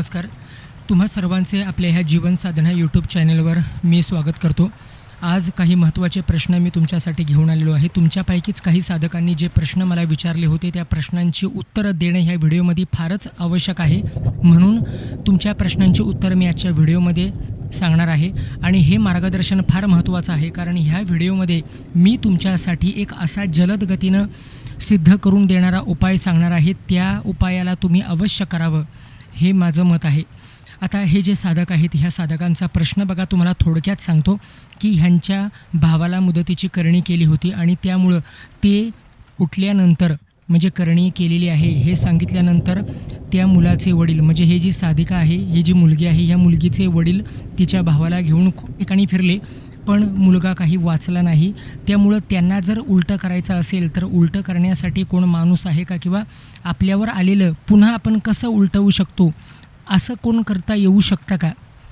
नमस्कार. तुम्हा सर्वांचे आपल्या ह्या जीवन साधना यूट्यूब चॅनलवर मी स्वागत करतो. आज काही महत्त्वाचे प्रश्न मी तुमच्यासाठी घेऊन आलेलो आहे. तुमच्यापैकीच काही साधकांनी जे प्रश्न मला विचारले होते त्या प्रश्नांची उत्तरं देणं ह्या व्हिडिओमध्ये फारच आवश्यक आहे. म्हणून तुमच्या प्रश्नांची उत्तरं मी आजच्या व्हिडिओमध्ये सांगणार आहे. आणि हे मार्गदर्शन फार महत्त्वाचं आहे कारण ह्या व्हिडिओमध्ये मी तुमच्यासाठी एक असा जलद गतीनं सिद्ध करून देणारा उपाय सांगणार आहे. त्या उपायाला तुम्ही अवश्य करावं. हे माझं मत आहे. आता हे जे साधक आहेत ह्या साधकांचा प्रश्न बघा तुम्हाला थोडक्यात सांगतो की ह्यांच्या भावाला मुदतीची करणी केली होती आणि त्यामुळं ते उठल्यानंतर म्हणजे करणी केलेली आहे हे सांगितल्यानंतर त्या मुलाचे वडील म्हणजे हे जी साधिका आहे ही जी मुलगी आहे ह्या मुलगीचे वडील तिच्या भावाला घेऊन खूप ठिकाणी फिरले. पण मुलगा काही वाचला नाही. त्यामुळं त्यांना जर उलटं करायचं असेल तर उलटं करण्यासाठी कोण माणूस आहे का? किंवा आपल्यावर आलेलं पुन्हा आपण कसं उलटवू शकतो? असं कोण करता येऊ शकतं का?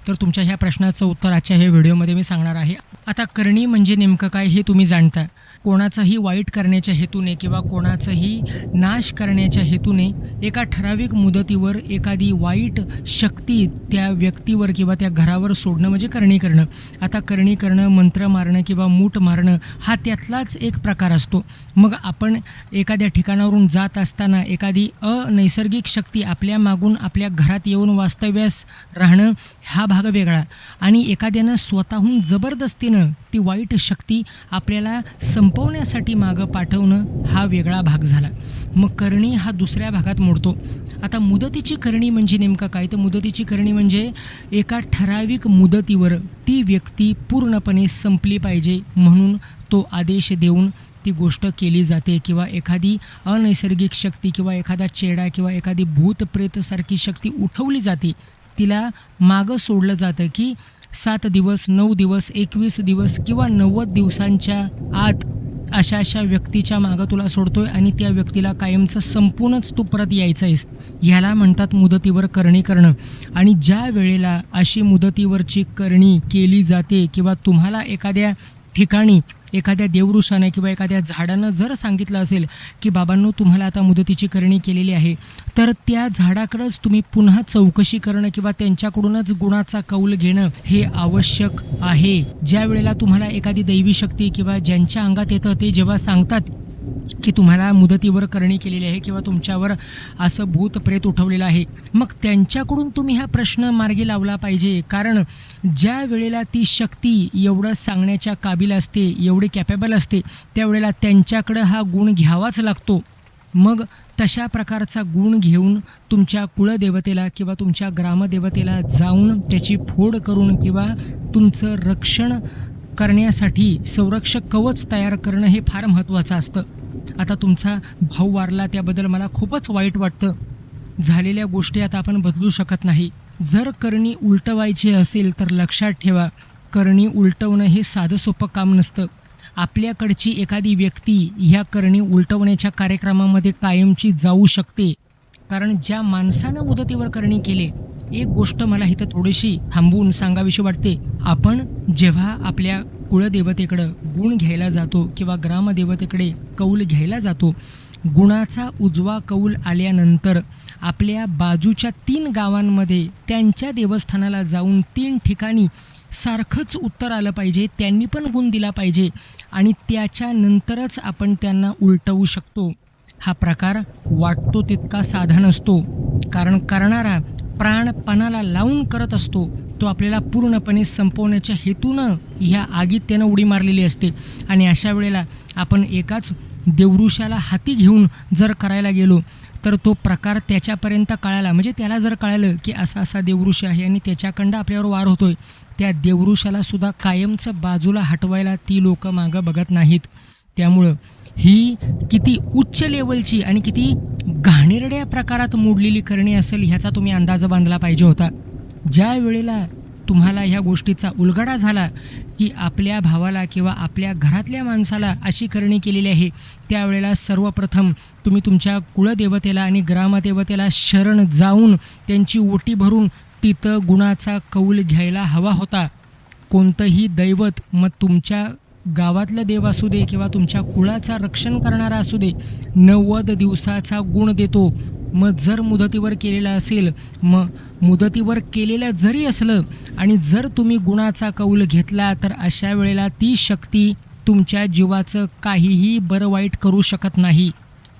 तर तुमच्या ह्या प्रश्नाचं उत्तर आजच्या ह्या व्हिडिओमध्ये मी सांगणार आहे. आता करणी म्हणजे नेमकं काय हे तुम्ही जाणता. कोणाचंही वाईट करण्याच्या हेतूने किंवा कोणाचंही नाश करण्याच्या हेतूने एका ठराविक मुदतीवर एखादी वाईट शक्ती त्या व्यक्तीवर किंवा त्या घरावर सोडणं म्हणजे करणी करणं. आता करणी करणं मंत्र मारणं किंवा मूठ मारणं हा त्यातलाच एक प्रकार असतो. मग आपण एखाद्या ठिकाणावरून जात असताना एखादी अनैसर्गिक शक्ती आपल्या मागून आपल्या घरात येऊन वास्तव्यास राहणं हा भाग वेगळा. आणि एखाद्यानं स्वतःहून जबरदस्तीनं ती वाईट शक्ती आपल्याला संप संपवण्यासाठी मागं पाठवणं हा वेगळा भाग झाला. मग करणी हा दुसऱ्या भागात मोडतो. आता मुदतीची करणी म्हणजे नेमका काय? तर मुदतीची करणी म्हणजे एका ठराविक मुदतीवर ती व्यक्ती पूर्णपणे संपली पाहिजे म्हणून तो आदेश देऊन ती गोष्ट केली जाते किंवा एखादी अनैसर्गिक शक्ती किंवा एखादा चेडा किंवा एखादी भूत प्रेतसारखी शक्ती उठवली जाते. तिला मागं सोडलं जातं की सात दिवस नऊ दिवस एकवीस दिवस किंवा नव्वद दिवसांच्या आत अशा अशा व्यक्तीच्या मागं तुला सोडतोय आणि त्या व्यक्तीला कायमचं संपूनच तू परत यायचं आहेस ह्याला म्हणतात मुदतीवर करणी करणं. आणि ज्या वेळेला अशी मुदतीवरची करणी केली जाते किंवा तुम्हाला एखाद्या ठिकाणी एखाद्या देवऋषाने किंवा एखाद्या झाडानं जर सांगितलं असेल की बाबांनो तुम्हाला आता मुदतीची करणी केलेली आहे तर त्या झाडाकडंच तुम्ही पुन्हा चौकशी करणं किंवा त्यांच्याकडूनच गुणाचा कौल घेणं हे आवश्यक आहे. ज्या वेळेला तुम्हाला एखादी दैवी शक्ती किंवा ज्यांच्या अंगात येतं ते जेव्हा सांगतात की तुम्हाला मुदतीवर करणी केलेली आहे किंवा तुमच्यावर असं भूत प्रेत उठवलेलं आहे. मग त्यांच्याकडून तुम्ही हा प्रश्न मार्गी लावला पाहिजे. कारण ज्या वेळेला ती शक्ती एवढं सांगण्याच्या काबिल असते एवढी कॅपेबल असते त्यावेळेला त्यांच्याकडं हा गुण घ्यावाच लागतो. मग तशा प्रकारचा गुण घेऊन तुमच्या कुळदेवतेला किंवा तुमच्या ग्रामदेवतेला जाऊन त्याची फोड करून किंवा तुमचं रक्षण करण्यासाठी संरक्षक कवच तयार करणं हे फार महत्त्वाचं असतं. आता तुमचा भाऊ वारला त्याबद्दल मला खूपच वाईट वाटतं. झालेल्या गोष्टी आता आपण बदलू शकत नाही. जर करणी उलटवायची असेल तर लक्षात ठेवा करणी उलटवणं हे साधं सोपं काम नसतं. आपल्याकडची एखादी व्यक्ती ह्या करणी उलटवण्याच्या कार्यक्रमामध्ये कायमची जाऊ शकते. कारण ज्या माणसानं मुदतीवर करणी केले एक गोष्ट मला इथं थोडीशी थांबवून सांगावीशी वाटते. आपण जेव्हा आपल्या कुळदेवतेकडं गुण घ्यायला जातो किंवा ग्रामदेवतेकडे कौल घ्यायला जातो गुणाचा उजवा कौल आल्यानंतर आपल्या बाजूच्या तीन गावांमध्ये त्यांच्या देवस्थानाला जाऊन तीन ठिकाणी सारखंच उत्तर आलं पाहिजे त्यांनी पण गुण दिला पाहिजे आणि त्याच्यानंतरच आपण त्यांना उलटवू शकतो. हा प्रकार वाटतो तितका साधा नसतो. कारण करणारा प्राणपणाला लावून करत असतो. तो आपल्याला पूर्णपणे संपवण्याच्या हेतूनं ह्या आगीत त्यानं उडी मारलेली असते. आणि अशा वेळेला आपण एकाच देवऋषाला हाती घेऊन जर करायला गेलो तर तो प्रकार त्याच्यापर्यंत कळाला. म्हणजे त्याला जर कळालं की असा असा देवऋषी आहे आणि त्याच्याकडं आपल्यावर वार होतोय त्या देवऋषाला सुद्धा कायमचं बाजूला हटवायला ती लोक मागं बघत नाहीत. त्यामुळं ही किती उच्च लेवलची आणि किती घाणेरड्या प्रकारात मोडलेली करणी असेल ह्याचा तुम्ही अंदाज बांधला पाहिजे होता. ज्या वेळेला तुम्हाला ह्या गोष्टीचा उलगडा झाला की आपल्या भावाला किंवा आपल्या घरातल्या माणसाला अशी करणी केलेली आहे त्यावेळेला सर्वप्रथम तुम्ही तुमच्या कुळदेवतेला आणि ग्रामदेवतेला शरण जाऊन त्यांची ओटी भरून तिथं गुणाचा कौल घ्यायला हवा होता. कोणतंही दैवत मग तुमच्या गावातलं देव असू दे किंवा तुमच्या कुळाचा रक्षण करणारा असू दे नव्वद दिवसाचा गुण देतो. मग जर मुदतीवर केलेलं असेल मग मुदतीवर केलेलं जरी असलं आणि जर तुम्ही गुणाचा कौल घेतला तर अशा वेळेला ती शक्ती तुमच्या जीवाचं काहीही बरं वाईट करू शकत नाही.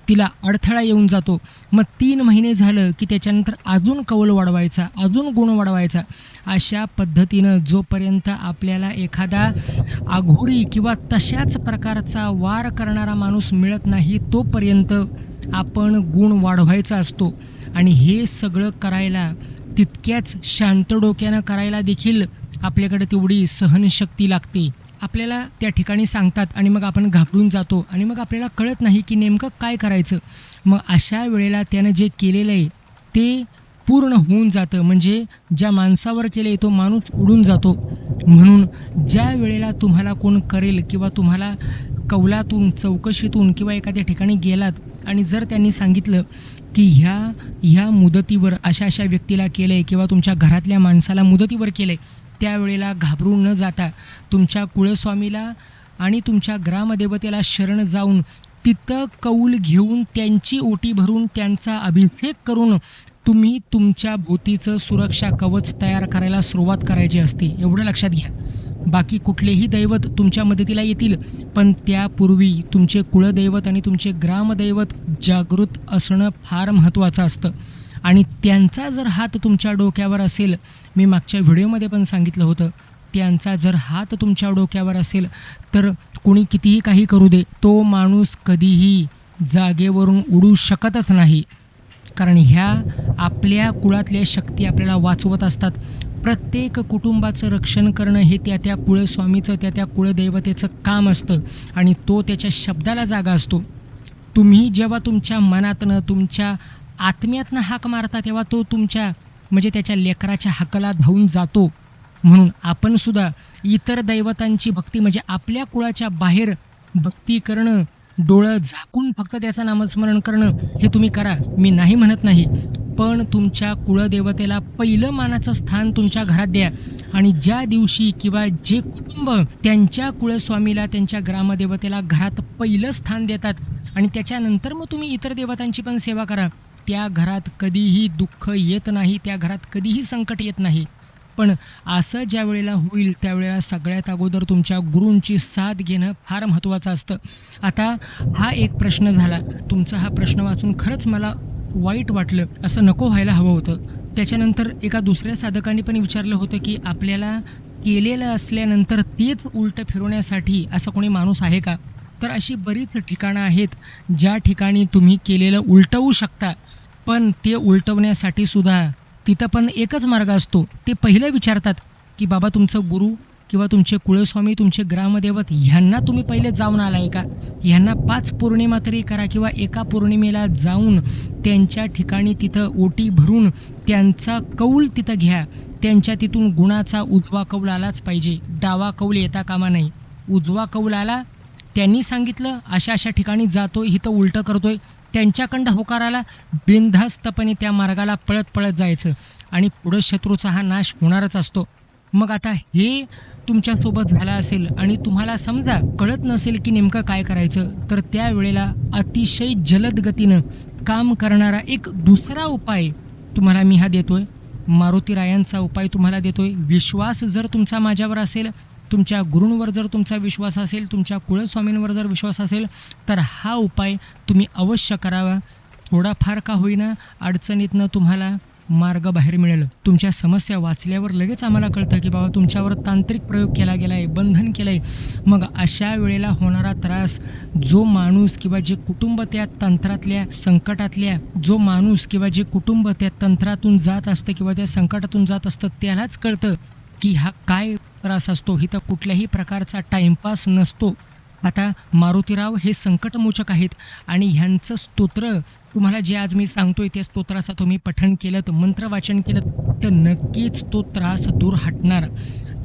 तिला अडथळा येऊन जातो. मग तीन महिने झालं की त्याच्यानंतर अजून कौल वाढवायचा अजून गुण वाढवायचा. अशा पद्धतीनं जोपर्यंत आपल्याला एखादा आघोरी किंवा तशाच प्रकारचा वार करणारा माणूस मिळत नाही तोपर्यंत आपण गुण वाढवायचा असतो. आणि हे सगळं करायला तितक्याच शांत डोक्यानं करायला देखील आपल्याकडे तेवढी सहनशक्ती लागते. आपल्याला त्या ठिकाणी सांगतात आणि मग आपण घाबरून जातो आणि मग आपल्याला कळत नाही की नेमकं काय करायचं. मग अशा वेळेला त्यानं जे केलेलं आहे ते पूर्ण होऊन जातं. म्हणजे ज्या माणसावर केले तो माणूस उडून जातो. म्हणून ज्या वेळेला तुम्हाला कोण करेल किंवा तुम्हाला कौलातून चौकशीतून किंवा एखाद्या ठिकाणी गेलात आणि जर त्यांनी सांगितलं की ह्या ह्या मुदतीवर अशा अशा व्यक्तीला केलं आहे किंवा तुमच्या घरातल्या माणसाला मुदतीवर केलं आहे त्यावेळेला घाबरून न जाता तुमच्या कुळस्वामीला आणि तुमच्या ग्रामदेवतेला शरण जाऊन तिथं कौल घेऊन त्यांची ओटी भरून त्यांचा अभिषेक करून तुम्ही तुमच्या भोतीचं सुरक्षा कवच तयार करायला सुरुवात करायची असते. एवढं लक्षात घ्या. बाकी कुठलेही दैवत तुमच्या मदतीला येतील पण त्यापूर्वी तुमचे कुळदैवत आणि तुमचे ग्रामदैवत जागृत असणं फार महत्त्वाचं असतं. आणि त्यांचा जर हात तुमच्या डोक्यावर असेल मी मागच्या व्हिडिओमध्ये पण सांगितलं होतं त्यांचा जर हात तुमच्या डोक्यावर असेल तर कोणी कितीही काही करू दे तो माणूस कधीही जागेवरून उडू शकतच नाही. कारण ह्या आपल्या कुळातल्या शक्ती आपल्याला वाचवत असतात. प्रत्येक कुटुंबाचं रक्षण करणं हे त्या त्या कुळस्वामीचं त्या त्या कुळदैवतेचं काम असतं आणि तो त्याच्या शब्दाला जागा असतो. तुम्ही जेव्हा तुमच्या मनातनं तुमच्या आत्म्यातनं हाक मारता तेव्हा तो तुमच्या म्हणजे त्याच्या लेकराच्या हक्काला धावून जातो. म्हणून आपण सुद्धा इतर दैवतांची भक्ती म्हणजे आपल्या कुळाच्या बाहेर भक्ती करणं डोळं झाकून फक्त त्याचं नामस्मरण करणं हे तुम्ही करा. मी नाही म्हणत नाही पण तुमच्या कुळदेवतेला पहिलं मानाचं स्थान तुमच्या घरात द्या. आणि ज्या दिवशी किंवा जे कुटुंब त्यांच्या कुळस्वामीला त्यांच्या ग्रामदेवतेला घरात पहिलं स्थान देतात आणि त्याच्यानंतर मग तुम्ही इतर देवतांची पण सेवा करा. त्या घरात कधीही दुःख येत नाही त्या घरात कधीही संकट येत नाही. पण असं ज्या वेळेला होईल त्यावेळेला सगळ्यात अगोदर तुमच्या गुरूंची साथ घेणं फार महत्त्वाचं असतं. आता हा एक प्रश्न झाला. तुमचा हा प्रश्न वाचून खरंच मला वाईट वाटलं. असं नको व्हायला हवं होतं. त्याच्यानंतर एका दुसऱ्या साधकाने पण विचारलं होतं की आपल्याला केलेलं असल्यानंतर तेच उलटं फिरवण्यासाठी असं कोणी माणूस आहे का? तर अशी बरीच ठिकाणं आहेत ज्या ठिकाणी तुम्ही केलेलं उलटवू शकता. पण ते उलटवण्यासाठी सुद्धा तिथं पण एकच मार्ग असतो. ते पहिलं विचारतात की बाबा तुमचं गुरु किंवा तुमचे कुळस्वामी तुमचे ग्रामदैवत ह्यांना तुम्ही पहिले जाऊन आलाय का? ह्यांना पाच पौर्णिमा तरी करा किंवा एका पौर्णिमेला जाऊन त्यांच्या ठिकाणी तिथं ओटी भरून त्यांचा कौल तिथं घ्या. त्यांच्या तिथून गुणाचा उजवा कौल आलाच पाहिजे. डावा कौल येता कामा नाही उजवा कौल आला त्यांनी सांगितलं अशा अशा ठिकाणी जातो इथं उलटं करतोय. त्यांच्याकडं होकाराला बिनधास्तपणे त्या मार्गाला पळत पळत जायचं. आणि पुढं शत्रूचा हा नाश होणारच असतो. मग आता हे तुमच्यासोबत झालं असेल आणि तुम्हाला समजा कळत नसेल की नेमकं काय करायचं तर त्यावेळेला अतिशय जलद गतीनं काम करणारा एक दुसरा उपाय तुम्हाला मी हा देतोय. मारुती रायांचा उपाय तुम्हाला देतोय. विश्वास जर तुमचा माझ्यावर असेल तुमच्या गुरूंवर जर तुमचा विश्वास असेल तुमच्या कुळस्वामींवर जर विश्वास असेल तर हा उपाय तुम्ही अवश्य करावा. थोडाफार का होईना अडचणीतनं तुम्हाला मार्ग बाहेर मिळेल. तुमच्या समस्या वाचल्यावर लगेच आम्हाला कळतं की बाबा तुमच्यावर तांत्रिक प्रयोग केला गेला आहे बंधन केलं आहे मग अशा वेळेला होणारा त्रास जो माणूस किंवा जे कुटुंब त्या तंत्रातल्या संकटातल्या जो माणूस किंवा जे कुटुंब त्या तंत्रातून जात असतं किंवा त्या संकटातून जात असतं त्यालाच कळतं. की हा काय त्रास असतो? इथं कुठल्याही प्रकारचा टाइमपास नसतो. आता मारुतीराव हे संकटमोचक आहेत आणि ह्यांचं स्तोत्र तुम्हाला जे आज मी सांगतोय त्या स्तोत्राचं तुम्ही पठण केलं तर मंत्रवाचन केलं तर नक्कीच तो त्रास दूर हटणार.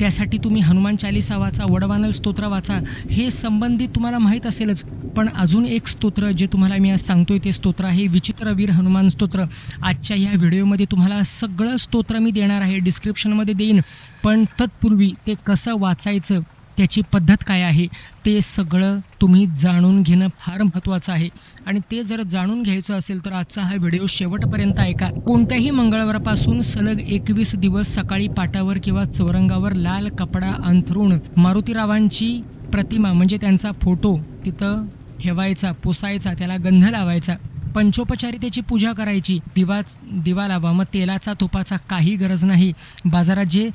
त्यासाठी तुम्ही हनुमान चालिसा वाचा वडवानल स्तोत्र वाचा. हे संबंधित तुम्हाला माहीत असेलच. पण अजून एक स्तोत्र जे तुम्हाला मी आज सांगतोय ते स्तोत्र आहे विचित्रवीर हनुमान स्तोत्र. आजच्या ह्या व्हिडिओमध्ये तुम्हाला सगळं स्तोत्र मी देणार आहे. डिस्क्रिप्शनमध्ये देईन. पण तत्पूर्वी ते कसं वाचायचं त्याची पद्धत काय आहे? ते सगळं तुम्ही जाणून घेणं फार महत्त्वाचं आहे. आणि ते जर जाणून घ्यायचं असेल तर आजचा हा व्हिडिओ शेवटपर्यंत ऐका. कोणत्याही मंगळवारपासून सलग एकवीस दिवस सकाळी पाटावर किंवा चौरंगावर लाल कपडा अंथरून मारुतीरावांची प्रतिमा म्हणजे त्यांचा फोटो तिथं ठेवायचा पुसायचा त्याला गंध लावायचा. पंचोपचारितेची पूजा करायची. दिवा दिवा लावा. मग तेलाचा तुपाचा काही गरज नाही. बाजारात जे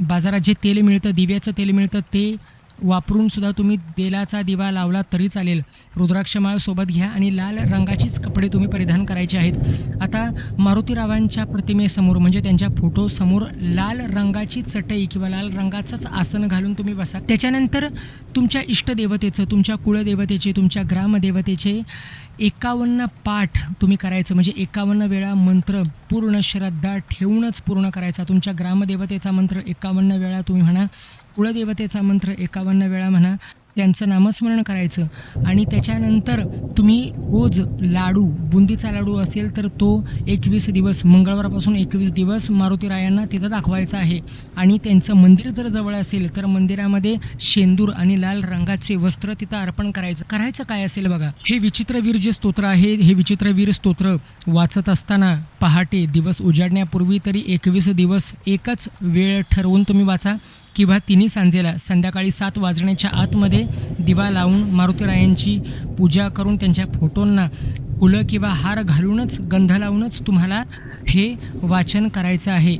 बाजारात जे तेल मिळतं दिव्याचं तेल मिळतं ते वापरून सुद्धा तुम्ही तेलाचा दिवा लावला तरी चालेल. रुद्राक्षमाळ सोबत घ्या आणि लाल रंगाचीच कपडे तुम्ही परिधान करायचे आहेत. आता मारुतीरावांच्या प्रतिमेसमोर म्हणजे त्यांच्या फोटोसमोर लाल रंगाची चटई किंवा लाल रंगाचंच आसन घालून तुम्ही बसा. त्याच्यानंतर तुमच्या इष्टदेवतेचं तुमच्या कुळदेवतेचे तुमच्या ग्रामदेवतेचे एकावन्न पाठ तुम्ही करायचं म्हणजे एकावन्न वेळा मंत्र पूर्ण श्रद्धा ठेवूनच पूर्ण करायचा. तुमच्या ग्रामदेवतेचा मंत्र एकावन्न वेळा तुम्ही म्हणा कुळदेवतेचा मंत्र एकावन्न वेळा म्हणा. त्यांचं नामस्मरण करायचं. आणि त्याच्यानंतर तुम्ही रोज लाडू बुंदीचा लाडू असेल तर तो एकवीस दिवस मंगळवारपासून एकवीस दिवस मारुतीरायांना तिथं दाखवायचा आहे. आणि त्यांचं मंदिर जर जवळ असेल तर मंदिरामध्ये शेंदूर आणि लाल रंगाचे वस्त्र तिथं अर्पण करायचं. करायचं काय असेल बघा? हे विचित्रवीर जे स्तोत्र आहे हे विचित्रवीर स्तोत्र वाचत असताना पहाटे दिवस उजाडण्यापूर्वी तरी एकवीस दिवस एकच वेळ ठरवून तुम्ही वाचा. किंवा तिन्ही सांजेला संध्याकाळी सात वाजण्याच्या आतमध्ये दिवा लावून मारुतीरायांची पूजा करून त्यांच्या फोटोंना फुलं किंवा हार घालूनच गंध लावूनच तुम्हाला हे वाचन करायचं आहे.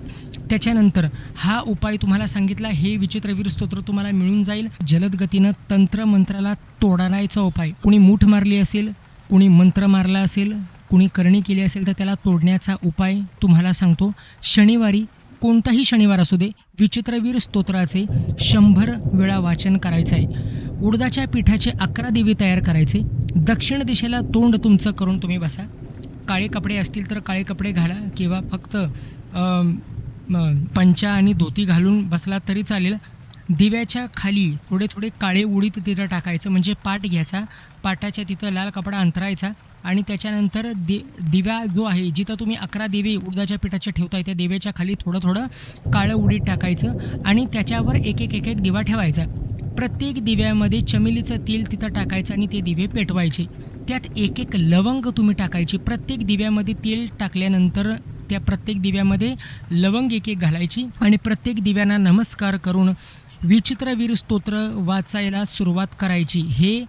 त्याच्यानंतर हा उपाय तुम्हाला सांगितला हे विचित्रवीर स्तोत्र तुम्हाला मिळून जाईल. जलद गतीनं तंत्रमंत्राला तोडायचा उपाय. कुणी मूठ मारली असेल कुणी मंत्र मारला असेल कुणी करणी केली असेल तर त्याला तोडण्याचा उपाय तुम्हाला सांगतो. शनिवारी कोणताही शनिवार असू दे विचित्रवीर स्तोत्राचे शंभर वेळा वाचन करायचं आहे उडदाच्या पिठाचे अकरा देवी तयार करायचे. दक्षिण दिशेला तोंड तुमचं करून तुम्ही बसा. काळे कपडे असतील तर काळे कपडे घाला किंवा फक्त पंचा आणि धोती घालून बसला तरी चालेल. दिव्याच्या खाली थोडे थोडे काळे उडीत तिथं टाकायचं. म्हणजे पाट घ्यायचा. पाटाच्या तिथं लाल कपडा अंतरायचा. आणि त्याच्यानंतर दि दिव्या जो आहे जिथं तुम्ही अकरा दिवे उडदाच्या पिठाचे ठेवताय त्या दिव्याच्या खाली थोडं थोडं काळं उडीत टाकायचं आणि त्याच्यावर एक एक एक एक दिवा ठेवायचा. प्रत्येक दिव्यामध्ये चमेलीचं तेल तिथं टाकायचं आणि ते दिवे पेटवायचे. त्यात एक एक लवंग तुम्ही टाकायची. प्रत्येक दिव्यामध्ये तेल टाकल्यानंतर त्या प्रत्येक दिव्यामध्ये लवंग एक एक घालायची आणि प्रत्येक दिव्यांना नमस्कार करून विचित्रवीर स्तोत्र वाचायला सुरुवात करायची. हे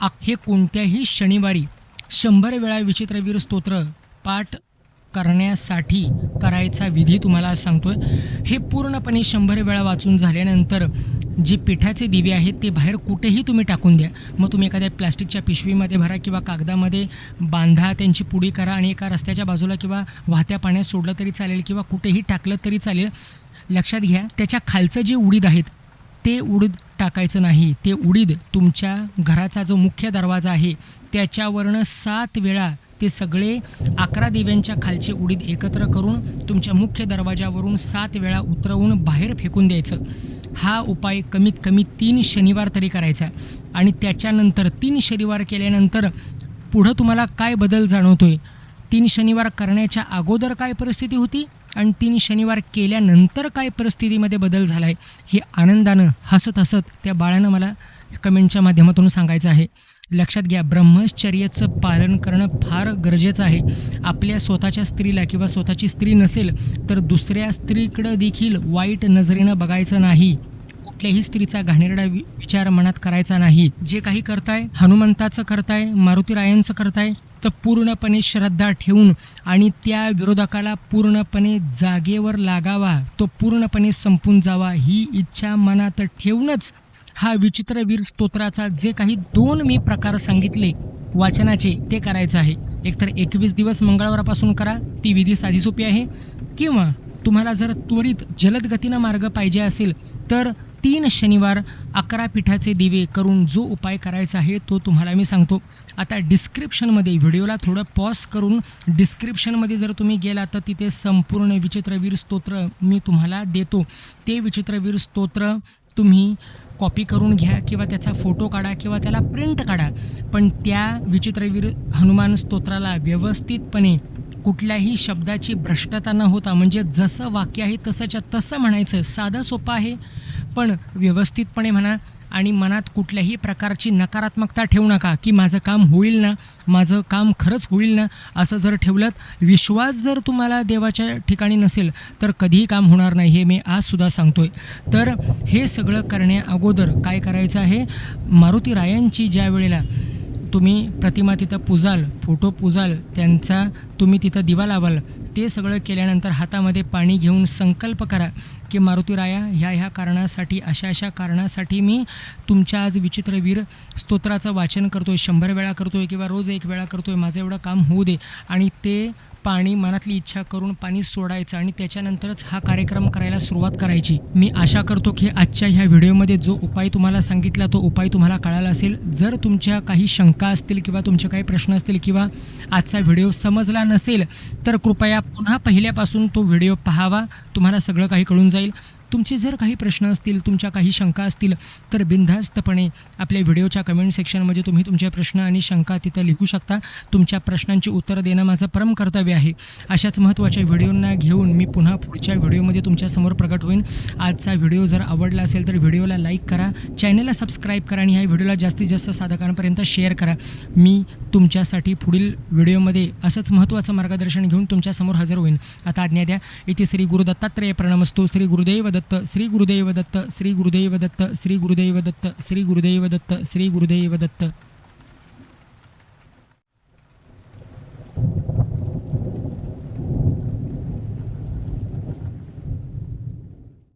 आ- हे कोणत्याही शनिवारी शंभर वेळा विचित्रवीर स्तोत्र पाठ करण्यासाठी करायचा विधी तुम्हाला सांगतो सांगतोय. हे पूर्णपणे शंभर वेळा वाचून झाल्यानंतर जे पिठाचे दिवे आहेत ते बाहेर कुठेही तुम्ही टाकून द्या. मग तुम्ही एखाद्या प्लास्टिकच्या पिशवीमध्ये भरा किंवा कागदामध्ये बांधा त्यांची पुडी करा आणि एका रस्त्याच्या बाजूला किंवा वाहत्या पाण्यात सोडलं तरी चालेल किंवा कुठेही टाकलं तरी चालेल. लक्षात घ्या त्याच्या खालचं जे उडीद आहेत ते उडीद टाकायचं नाही ते उडीद तुमच्या घराचा जो मुख्य दरवाजा आहे त्याच्यावरनं सात वेळा ते सगळे अकरा दिव्यांच्या खालचे उडीद एकत्र करून तुमच्या मुख्य दरवाजावरून सात वेळा उतरवून बाहेर फेकून द्यायचं. हा उपाय कमीत कमी तीन शनिवार तरी करायचा. आणि त्याच्यानंतर तीन शनिवार केल्यानंतर पुढं तुम्हाला काय बदल जाणवतोय? तीन शनिवार करण्याच्या अगोदर काय परिस्थिती होती? आणि तीन शनिवार केल्यानंतर काय परिस्थितीमध्ये बदल झाला आहे हे आनंदानं हसत हसत त्या बाळानं मला कमेंटच्या माध्यमातून सांगायचं आहे. लक्षात घ्या ब्रह्मचर्याचं पालन करणं फार गरजेचं आहे. आपल्या स्वतःच्या स्त्रीला किंवा स्वतःची स्त्री नसेल तर दुसऱ्या स्त्रीकडं देखील वाईट नजरेनं बघायचं नाही. कुठल्याही स्त्रीचा घाणेरडा विचार मनात करायचा नाही. जे काही करताय. हनुमंताचं करताय मारुतीरायांचं करताय तर पूर्णपणे श्रद्धा ठेवून आणि त्या विरोधकाला पूर्णपणे जागेवर लागावा तो पूर्णपणे संपून जावा ही इच्छा मनात ठेवूनच हा विचित्रवीर स्तोत्राचा जे काही दोन मी प्रकार सांगितले वाचनाचे ते करायचं आहे. एकतर एकवीस दिवस मंगळवारापासून करा ती विधी साधी सोपी आहे. किंवा तुम्हाला जर त्वरित जलद गतीनं मार्ग पाहिजे असेल तर तीन शनिवार अकरा पिठाचे दिवे करून जो उपाय करायचा आहे तो तुम्हाला मी सांगतो. आता डिस्क्रिप्शनमध्ये व्हिडिओला थोडं पॉज करून डिस्क्रिप्शनमध्ये जर तुम्ही गेला तर तिथे संपूर्ण विचित्रवीर स्तोत्र मी तुम्हाला देतो. ते विचित्रवीर स्तोत्र तुम्ही कॉपी करून घ्या किंवा त्याचा फोटो काढा किंवा त्याला प्रिंट काढा. पण त्या विचित्रवीर हनुमान स्तोत्राला व्यवस्थितपणे कुठल्याही शब्दाची भ्रष्टता न होता म्हणजे जसं वाक्य आहे तसंच्या तसं म्हणायचं साधं सोपं आहे. पण व्यवस्थितपणे म्हणा आणि मनात कुठल्याही प्रकारची नकारात्मकता ठेवू नका की माझं काम होईल ना माझं काम खरंच होईल ना असं जर ठेवलं विश्वास जर तुम्हाला देवाच्या ठिकाणी नसेल तर कधीही काम होणार नाही हे मी आजसुद्धा सांगतो आहे तर हे सगळं करण्या अगोदर काय करायचं आहे? मारुती रायांची ज्या वेळेला तुम्ही प्रतिमा तिथं पुजाल फोटो पुजाल त्यांचा तुम्ही तिथं दिवा लावाल ते सगळं केल्यानंतर हातामध्ये पाणी घेऊन संकल्प करा की मारुतीराया ह्या ह्या कारणासाठी अशा अशा कारणासाठी मी तुमच्या आज विचित्रवीर स्तोत्राचं वाचन करतो आहे शंभर वेळा करतो आहे किंवा रोज एक वेळा करतो आहे माझं एवढं काम होऊ दे. आणि ते पाणी मनातली इच्छा करून पाणी सोडायचं आणि त्याच्यानंतरच हा कार्यक्रम करायला सुरुवात करायची. मी आशा करतो की आजच्या ह्या व्हिडिओमध्ये जो उपाय तुम्हाला सांगितला तो उपाय तुम्हाला कळाला असेल. जर तुमच्या काही शंका असतील किंवा तुमचे काही प्रश्न असतील किंवा आजचा व्हिडिओ समजला नसेल तर कृपया पुन्हा पहिल्यापासून तो व्हिडिओ पाहावा. तुम्हाला सगळं काही कळून जाईल. तुमचे जर काही प्रश्न असतील तुमच्या काही शंका असतील तर बिनधास्तपणे आपल्या व्हिडिओच्या कमेंट सेक्शनमध्ये तुम्ही तुमचे प्रश्न आणि शंका तिथं लिहू शकता. तुमच्या प्रश्नांची उत्तरं देणं माझं परम कर्तव्य आहे. अशाच महत्त्वाच्या व्हिडिओंना घेऊन मी पुन्हा पुढच्या व्हिडिओमध्ये तुमच्यासमोर प्रकट होईन. आजचा व्हिडिओ जर आवडला असेल तर व्हिडिओला लाईक करा चॅनलला सबस्क्राईब करा आणि ह्या व्हिडिओला जास्तीत जास्त साधकांपर्यंत शेअर करा. मी तुमच्यासाठी पुढील व्हिडिओमध्ये असंच महत्त्वाचं मार्गदर्शन घेऊन तुमच्यासमोर हजर होईन. आता आज्ञा द्या. इथे श्री गुरु दत्तात्रेय प्रणमस्तो. श्री गुरुदेव दत्त श्री गुरुदेव दत्त श्री गुरुदेव दत्त श्री गुरुदेव दत्त श्री गुरुदेव दत्त श्री गुरुदेव दत्त